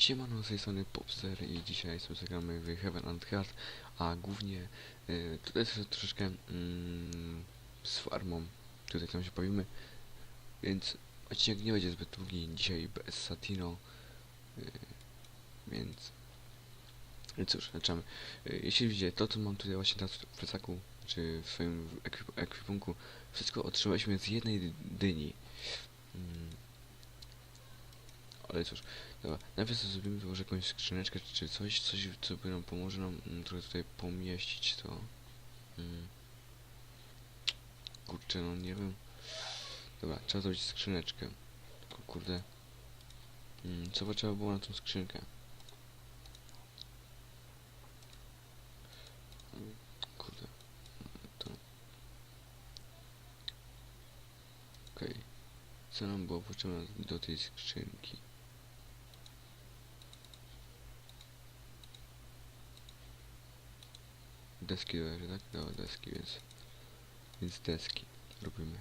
Siemano, z tej strony Popster i dzisiaj sobie zagramy w Heaven and Heart, a głównie y, tutaj sobie troszeczkę mm, z farmą tutaj tam się bawimy, więc odcinek nie będzie zbyt długi, dzisiaj bez Satino, y, więc więc cóż, zaczynamy. Y, jeśli widzicie to, co mam tutaj właśnie teraz w plecaku, czy w swoim ekwip ekwipunku, wszystko otrzymaliśmy z jednej dyni. Mm. Ale cóż, Dobra, najpierw zrobimy może jakąś skrzyneczkę czy coś, coś co by nam pomoże nam mm, trochę tutaj pomieścić to. Mm. Kurczę, no nie wiem. Dobra, trzeba zrobić skrzyneczkę. Tylko kurde. Mm, co by trzeba było na tą skrzynkę? Kurde. Co nam było potrzebne do tej skrzynki? Deski leży, tak? Dobra, deski, więc... Więc deski robimy.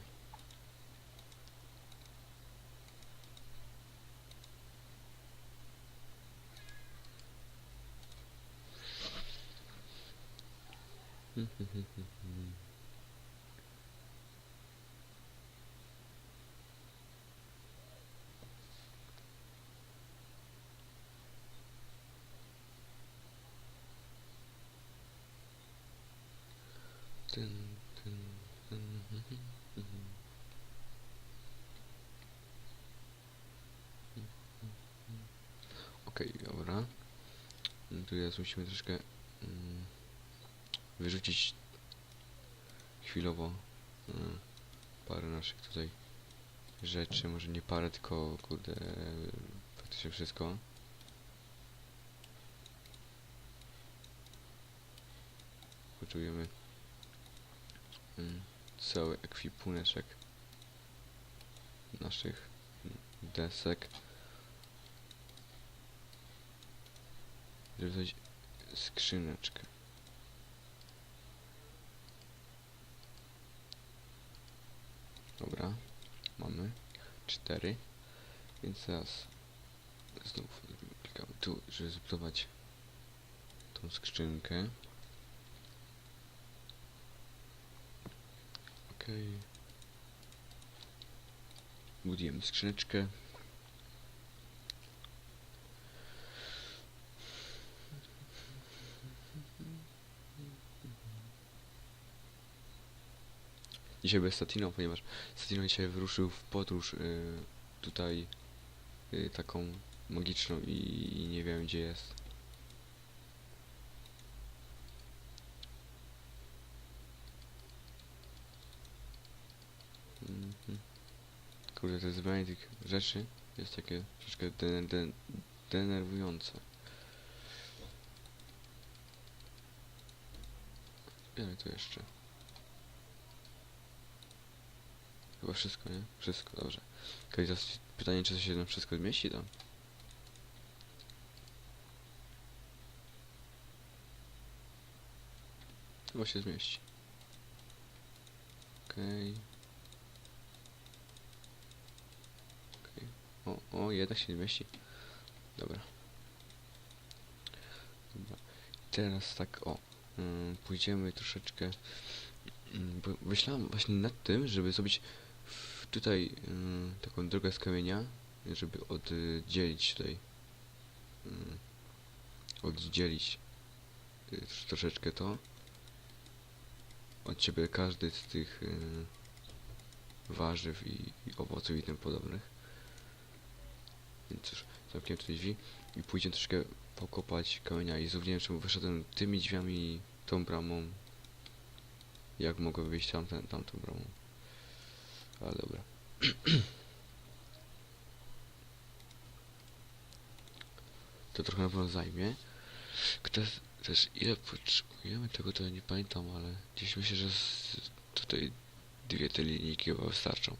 Tyn, Okej, dobra. No Tu teraz musimy troszkę mm, wyrzucić chwilowo mm, parę naszych tutaj rzeczy, może nie parę, tylko kurde faktycznie wszystko. Poczujemy mm, cały ekwipuneczek naszych desek. Żeby zrobić skrzyneczkę. Dobra mamy cztery. Więc teraz znów klikamy tu żeby zbudować tą skrzynkę Okej. Budujemy skrzyneczkę. Dzisiaj bez Satino, ponieważ Satino dzisiaj wyruszył w podróż y, tutaj y, taką magiczną i, i nie wiem gdzie jest. Mhm. Kurde, to zbieranie tych rzeczy jest takie troszkę de de denerwujące. Ile to jeszcze? Chyba wszystko, nie? Wszystko, dobrze. Okej, teraz pytanie, czy to się tam wszystko zmieści tam? Chyba się zmieści. Okej. O, o, jednak się nie mieści. Dobra. Dobra. Teraz tak, o. ym, pójdziemy troszeczkę... bo myślałem właśnie nad tym, żeby zrobić tutaj ym, taką drogę z kamienia, żeby oddzielić tutaj... ym, oddzielić y, troszeczkę to. Od ciebie każdy z tych y, warzyw i, i owoców i tym podobnych. Więc cóż, zamkniemy tutaj drzwi i pójdziemy troszkę pokopać kamienia i wiem czemu wyszedłem tymi drzwiami tą bramą. Jak mogę wyjść tamten, tamtą bramą. Ale dobra. to trochę na pewno zajmie. Kto też ile potrzebujemy tego to ja nie pamiętam, ale gdzieś myślę, że tutaj dwie te linijki wystarczą.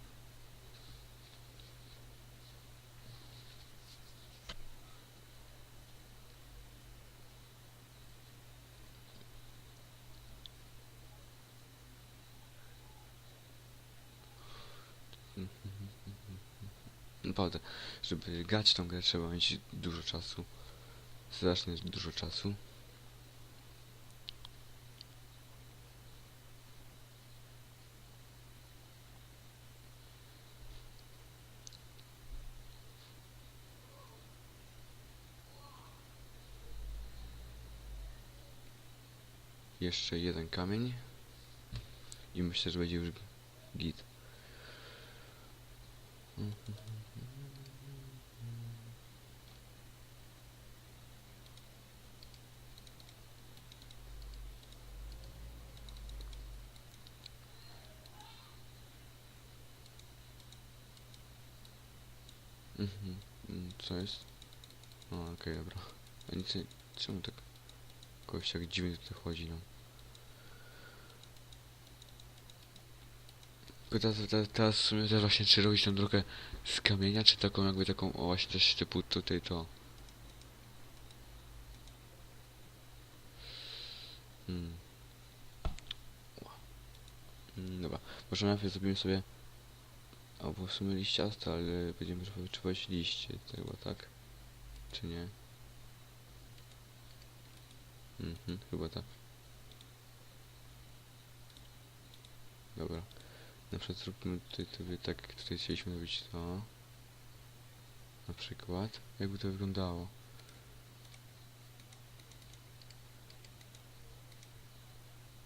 No naprawdę, żeby grać tą grę trzeba mieć dużo czasu. Strasznie dużo czasu. Jeszcze jeden kamień. I myślę, że będzie już git. Mhm. Mm, Co jest? O, okej, dobra. A nic, czemu tak kogoś tak dziwnie tutaj chodzi, no? Tylko Teraz, w sumie też właśnie czy robić tę drogę z kamienia, czy taką jakby taką, o właśnie też typu tutaj to. Hmm. Ła. Mm, dobra, może najpierw zrobimy sobie albo w sumie liściaste, ale będziemy wyczuwać liście tego, tak? Czy nie? Mhm, chyba tak. Dobra. Na przykład zróbmy tutaj tak, jak tutaj chcieliśmy zrobić to. Na przykład. Jakby to wyglądało.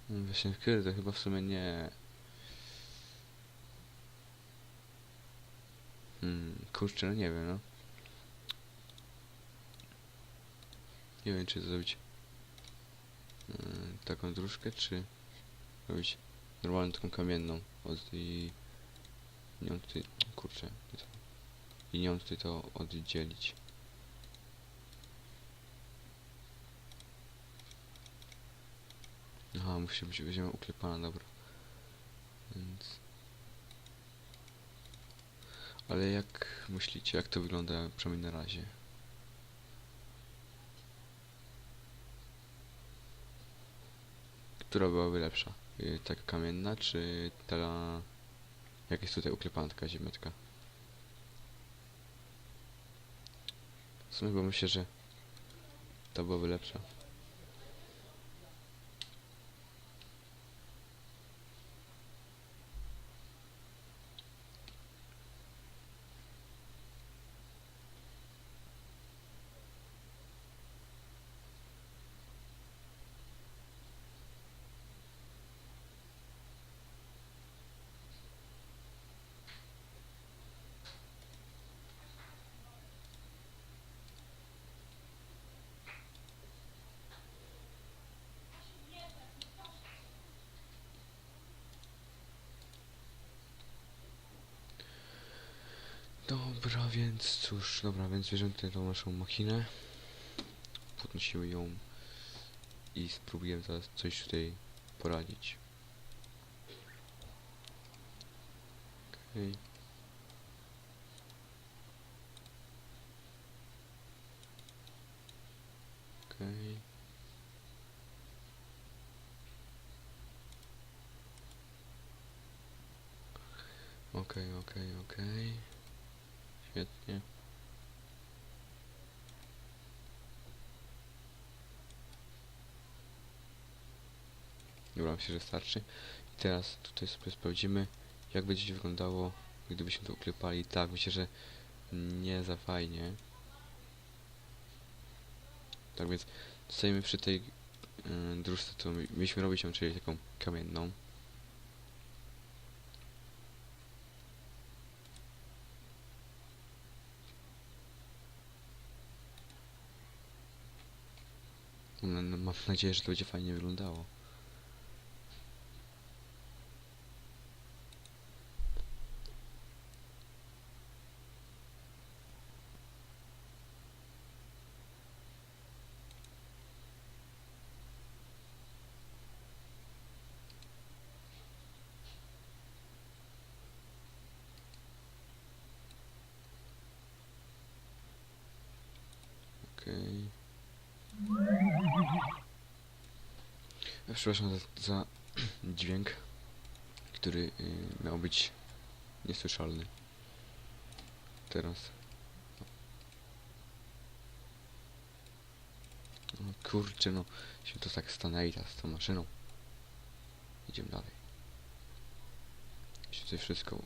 No Właśnie kurde, chyba w sumie nie. Hmm, kurczę, no nie wiem, no. Nie wiem, czy zrobić yy, taką dróżkę, czy robić normalną taką kamienną od i nią tutaj, kurczę, nie i nią tutaj to oddzielić. Aha, musi być weźmiemy uklepana, dobra. Więc... Ale jak myślicie, jak to wygląda przynajmniej na razie? Która byłaby lepsza? Y, Taka kamienna, czy ta... Jak jest tutaj uklepana taka ziemiotka? W sumie bo myślę, że ta byłaby lepsza. Dobra, więc cóż, dobra, więc bierzemy tutaj tą naszą machinę. Podnosimy ją i spróbujemy teraz coś tutaj poradzić. Okej. Okej. Okej, okej, okej. Świetnie. Dobra, myślę, że starczy. I teraz tutaj sobie sprawdzimy, jak będzie wyglądało, gdybyśmy to uklepali. Tak, myślę, że nie za fajnie. Tak więc zostajemy przy tej yy, mi- mieliśmy robić czyli taką kamienną. Mam nadzieję, że to będzie fajnie wyglądało. Okej. E, Przepraszam za, za dźwięk, który y, miał być niesłyszalny. teraz. O kurczę, no. Się to tak stanęli teraz z tą maszyną. Idziemy dalej. Muszę tutaj wszystko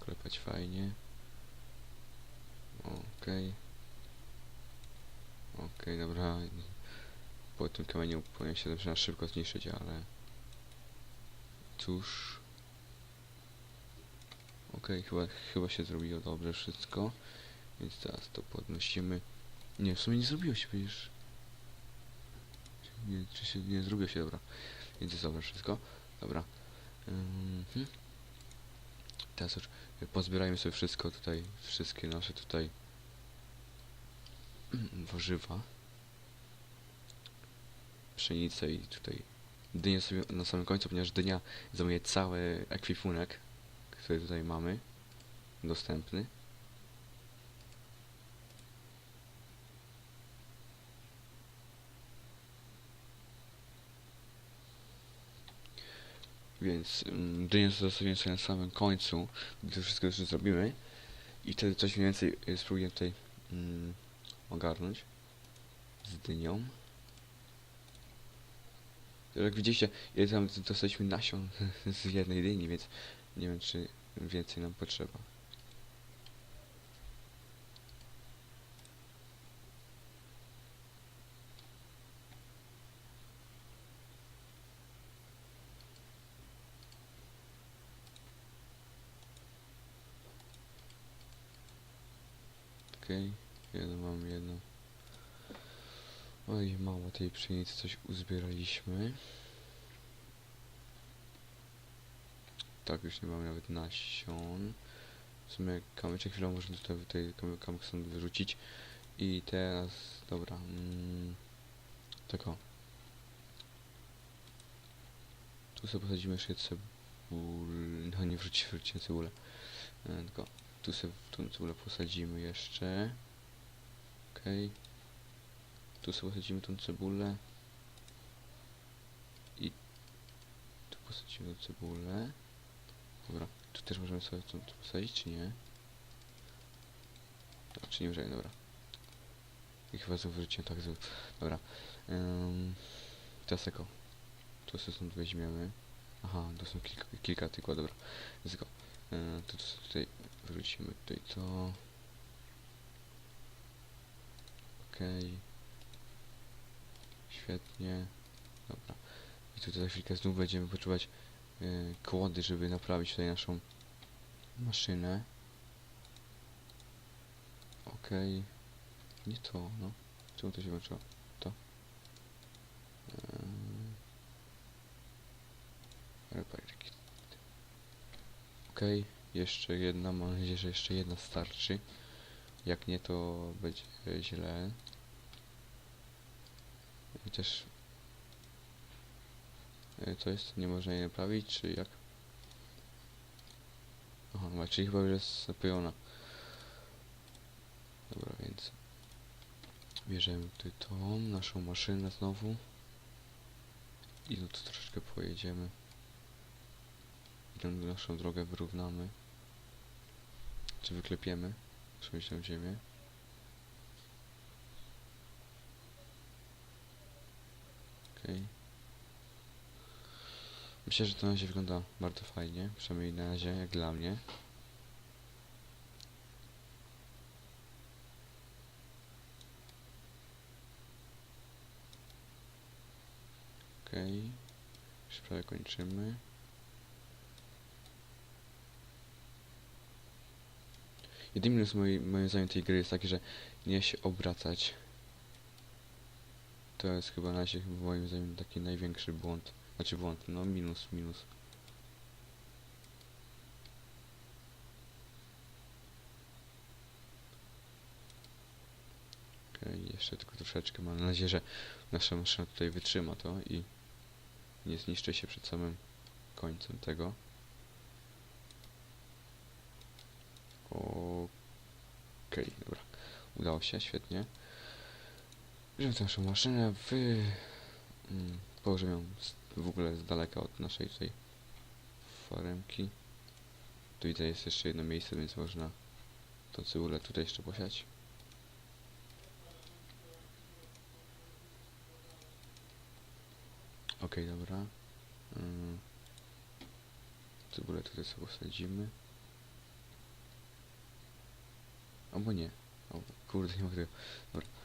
klepać fajnie. Okej. Okej, dobra. Po tym kamieniu powinien się dobrze na szybko zniszczyć, ale... Cóż... Okej, chyba, chyba się zrobiło dobrze wszystko. Więc teraz to podnosimy. Nie, w sumie nie zrobiło się przecież. Nie, czy się nie zrobiło się, dobra. Więc jest dobre wszystko. Dobra. Mhm. Teraz już pozbierajmy sobie wszystko tutaj, wszystkie nasze tutaj warzywa. Pszenicę i tutaj dynię sobie na samym końcu, ponieważ dynia zajmuje cały ekwipunek, który tutaj mamy dostępny. Więc mm, dynię zostawiłem sobie na samym końcu, gdy to wszystko już zrobimy. I wtedy coś mniej więcej y, spróbuję tutaj mm, ogarnąć z dynią. Jak widzicie, ile tam dostaliśmy nasion z jednej dyni, więc nie wiem czy więcej nam potrzeba. Okej, jedno mam jedno. Oj, mało tej pszenicy coś uzbieraliśmy. Tak, już nie mamy nawet nasion. W sumie kamyczek chwilą można tutaj, tutaj kam- kamyk stąd wyrzucić. I teraz, dobra, mm, tak o. Tu sobie posadzimy jeszcze cebulę, no nie wróci, wróci cebulę. E, tylko tu sobie tą cebulę posadzimy jeszcze. Okej. Tu sobie posadzimy tą cebulę. I tu posadzimy tą cebulę. Dobra, tu też możemy sobie tą tą posadzić, czy nie? No, czy nie możemy, dobra. I chyba znowu wyrzuciłem tak, znowu. dobra. Um, teraz tylko. Tu sobie stąd weźmiemy. Aha, to są kilka, kilka tylko, dobra. Jest tylko. E, to co tutaj wrócimy tutaj to. Okej. Świetnie. Dobra. I tutaj za chwilkę znów będziemy potrzebować e, kłody, żeby naprawić tutaj naszą maszynę. Okej. Nie to, no. Czemu to się włączyło? To. Kit. Okej, jeszcze jedna, mam nadzieję, że jeszcze jedna starczy. Jak nie, to będzie źle. Chociaż... E, Co jest? Nie można jej naprawić, czy jak? Aha, no, czyli chyba już jest zapojona. Dobra, więc... Bierzemy tutaj tą, naszą maszynę znowu. I tu troszeczkę pojedziemy. I naszą drogę wyrównamy. Czy wyklepiemy? Przemyślę ziemię. Okej. Myślę, że to na razie wygląda bardzo fajnie. Przynajmniej na razie, jak dla mnie. Okej. Już prawie kończymy. Jedyny minus moim zdaniem tej gry jest taki, że nie się obracać. To jest chyba na razie moim zdaniem taki największy błąd. Znaczy błąd, no minus, minus. Okej, jeszcze tylko troszeczkę. Mam nadzieję, że nasza maszyna tutaj wytrzyma to i nie zniszczy się przed samym końcem tego. Okej, dobra. Udało się, świetnie. Tę naszą maszynę, wy... Mm, położymy ją w ogóle z daleka od naszej tutaj faremki. Tu widzę jest jeszcze jedno miejsce, więc można to cebulę tutaj jeszcze posiać. Okej, dobra. Ym, Cebulę tutaj sobie posadzimy. Albo nie. O, kurde, nie mogę tego. Dobra.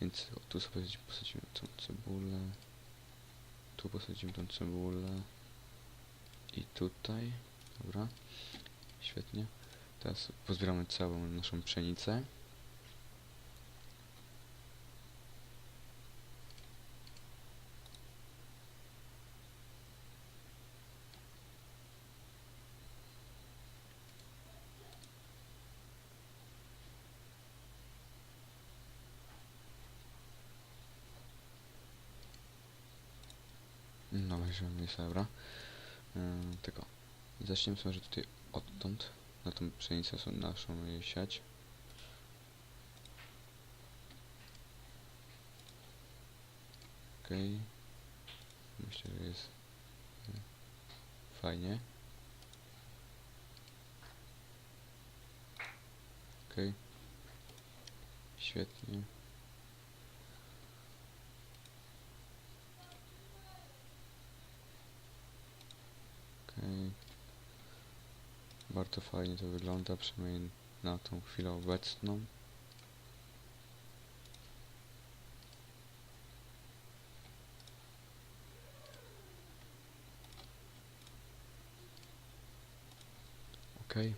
Więc tu sobie posadzimy tą cebulę. Tu posadzimy tą cebulę. I tutaj. Dobra. Świetnie. Teraz pozbieramy całą naszą pszenicę. No, weźmiemy jest dobra. Yy, tylko zaczniemy sobie, tutaj odtąd na tą pszenicę naszą jej siać. Okej. Myślę, że jest e, fajnie. Okej. Świetnie. Bardzo fajnie to wygląda, przynajmniej na tą chwilę obecną. Okej,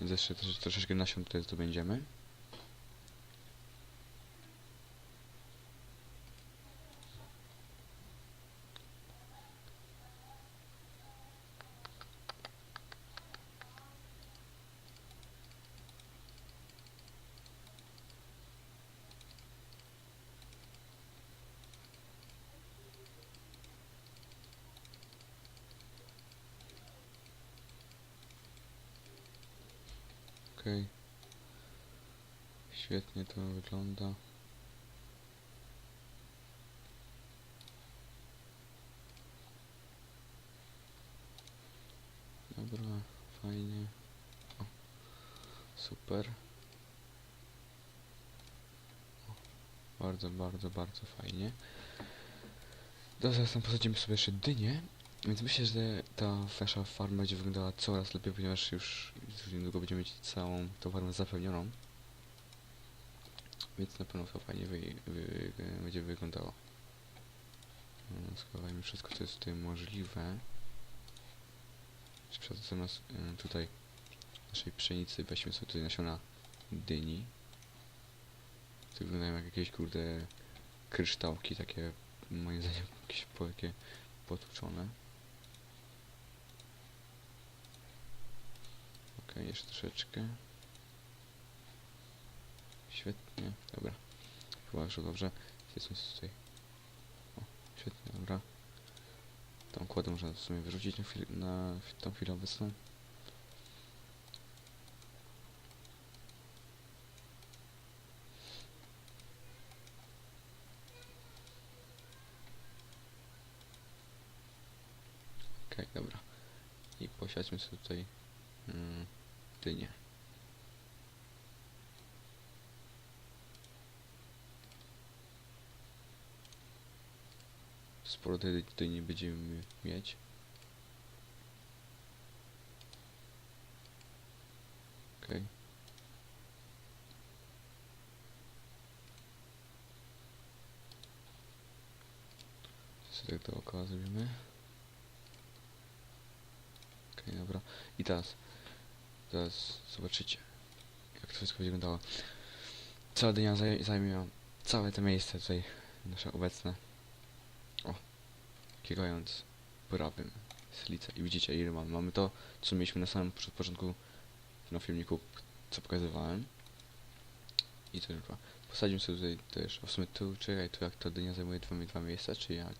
więc jeszcze trosze- troszeczkę nasion tutaj zdobędziemy. Okej. Świetnie to wygląda. Dobra, fajnie. O, super. O, bardzo, bardzo, bardzo fajnie. Dobra, Zaraz tam posadzimy sobie jeszcze dynię. Więc myślę, że ta nasza farma będzie wyglądała coraz lepiej, ponieważ już niedługo będziemy mieć całą tą farmę zapełnioną. Więc na pewno to fajnie wy, wy, będzie wyglądało. Mm, Schowajmy wszystko, co jest tutaj możliwe. Zamiast y, tutaj naszej pszenicy weźmy sobie tutaj nasiona dyni. To wyglądają jak jakieś kurde kryształki, takie moim zdaniem jakieś takie potłuczone. Okej, jeszcze troszeczkę. Świetnie, dobra. Chyba już dobrze. Jesteśmy tutaj. O, świetnie, dobra. Tą kładę można w sumie wyrzucić na, chwil, na tą chwilę obecną. Okej, dobra. I posiadźmy sobie tutaj mm, dynię. Sporo tej dyni będziemy mieć. Okej. Sobie tak dookoła zrobimy. Okej, dobra. I teraz, teraz zobaczycie, jak to wszystko będzie wyglądało. Cała dnia zaj całe to miejsce tutaj, nasze obecne. O, kiegając prawym slicę. I widzicie ile mamy. Mamy to, co mieliśmy na samym począ- początku na filmiku, co pokazywałem. I to chyba. Posadzimy sobie tutaj też, w sumie tu, czekaj, tu jak ta dynia zajmuje dwa, dwa miejsca, czy jak?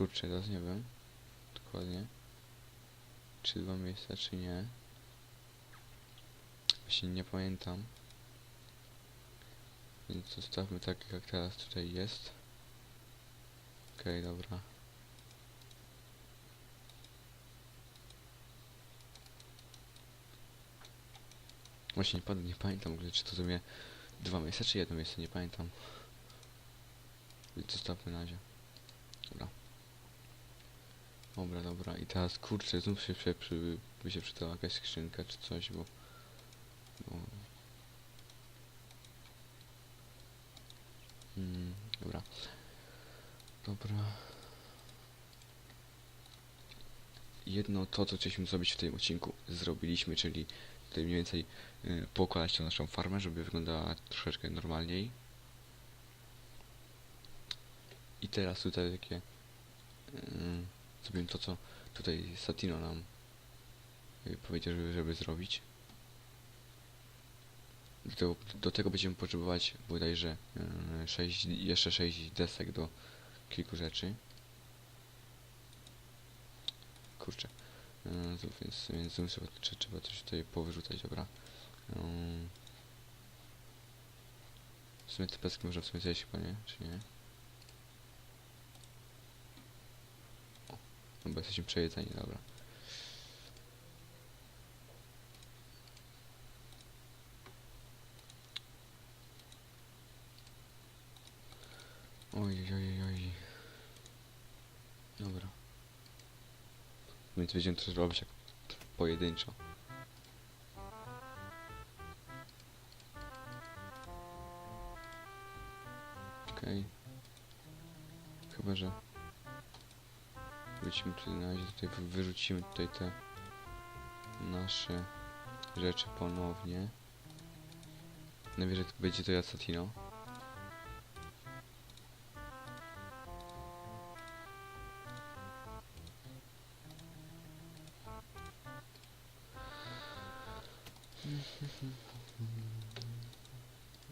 Kurczę, teraz nie wiem. Dokładnie. Czy dwa miejsca, czy nie. Właśnie nie pamiętam. Więc zostawmy tak, jak teraz tutaj jest. Okej, dobra. Właśnie nie, nie pamiętam czy to sobie dwa miejsca, czy jedno miejsce, nie pamiętam. Więc Zostawmy na razie. Dobra. Dobra, dobra. I teraz kurczę, znów się, przy, przy, by się przydała jakaś skrzynka czy coś, bo... bo... Mm, dobra. Dobra. Jedno to, co chcieliśmy zrobić w tym odcinku, zrobiliśmy, czyli tutaj mniej więcej y, poukładać tę naszą farmę, żeby wyglądała troszeczkę normalniej. I teraz tutaj takie y, zrobimy to, co tutaj Satino nam y, powiedział, żeby, zrobić. Do tego, do tego będziemy potrzebować bodajże y, 6, jeszcze 6 desek do kilku rzeczy. Kurczę. To więc, więc trzeba, trze- trzeba coś tutaj powyrzucać, dobra. W sumie te peski można w sumie zjeść chyba, nie? Czy nie? O, no bo jesteśmy przejedzeni, dobra. Oj, oj, oj, oj. Dobra. Więc będziemy to robić jak pojedynczo. Okej. Chyba, że wrócimy tutaj na razie, tutaj wy- wyrzucimy tutaj te nasze rzeczy ponownie. Najwyżej to będzie to Yasatino.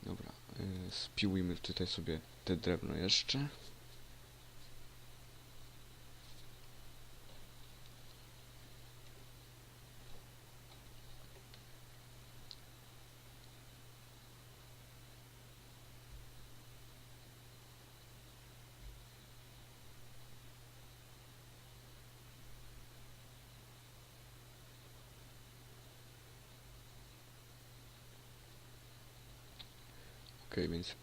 Dobra, y, spiłujmy tutaj sobie te drewno jeszcze. Okej, więc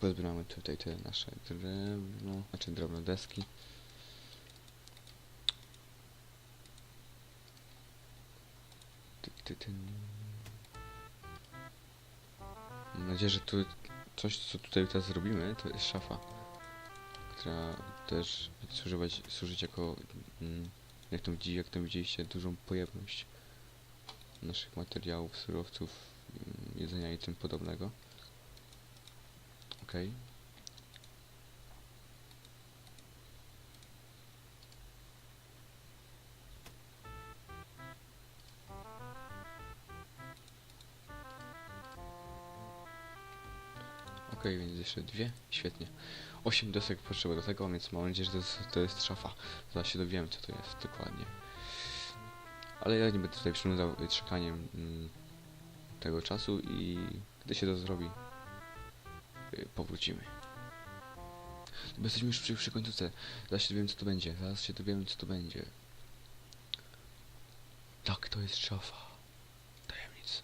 pozbieramy tutaj te nasze drewno, znaczy drewno deski. Mam nadzieję, że tu coś, co tutaj teraz zrobimy, to jest szafa, która też będzie służyć, służyć jako, mm, jak widzi, jak to widzieliście, dużą pojemność naszych materiałów, surowców, mm, jedzenia i tym podobnego. Okej. Okej, więc jeszcze dwie. Świetnie. Osiem desek potrzeba do tego, więc mam nadzieję, że to jest, to jest szafa. Zaraz się dowiemy, co to jest dokładnie. Ale ja nie będę tutaj przynudzał y, czekaniem mm, tego czasu i gdy się to zrobi, y, powrócimy. Bo jesteśmy już przy, przy końcówce. Zaraz się dowiemy co to będzie. Zaraz się dowiemy co to będzie. Tak, to jest szafa. Tajemnic.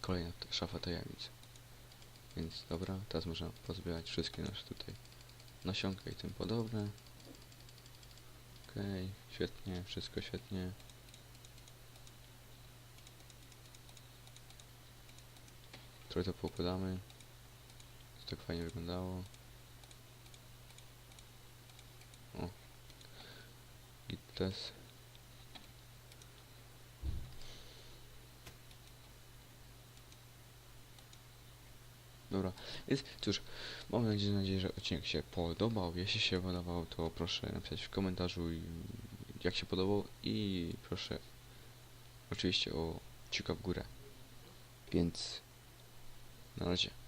Kolejna szafa tajemnic. Więc dobra, teraz można pozbierać wszystkie nasze tutaj nasionka i tym podobne. Okej, świetnie, wszystko świetnie. Trochę to poukładamy. To tak fajnie wyglądało. O. I teraz. Dobra, więc cóż, mam nadzieję, że odcinek się podobał. Jeśli się podobał, to proszę napisać w komentarzu jak się podobał i proszę oczywiście o kciuka w górę. Więc na razie.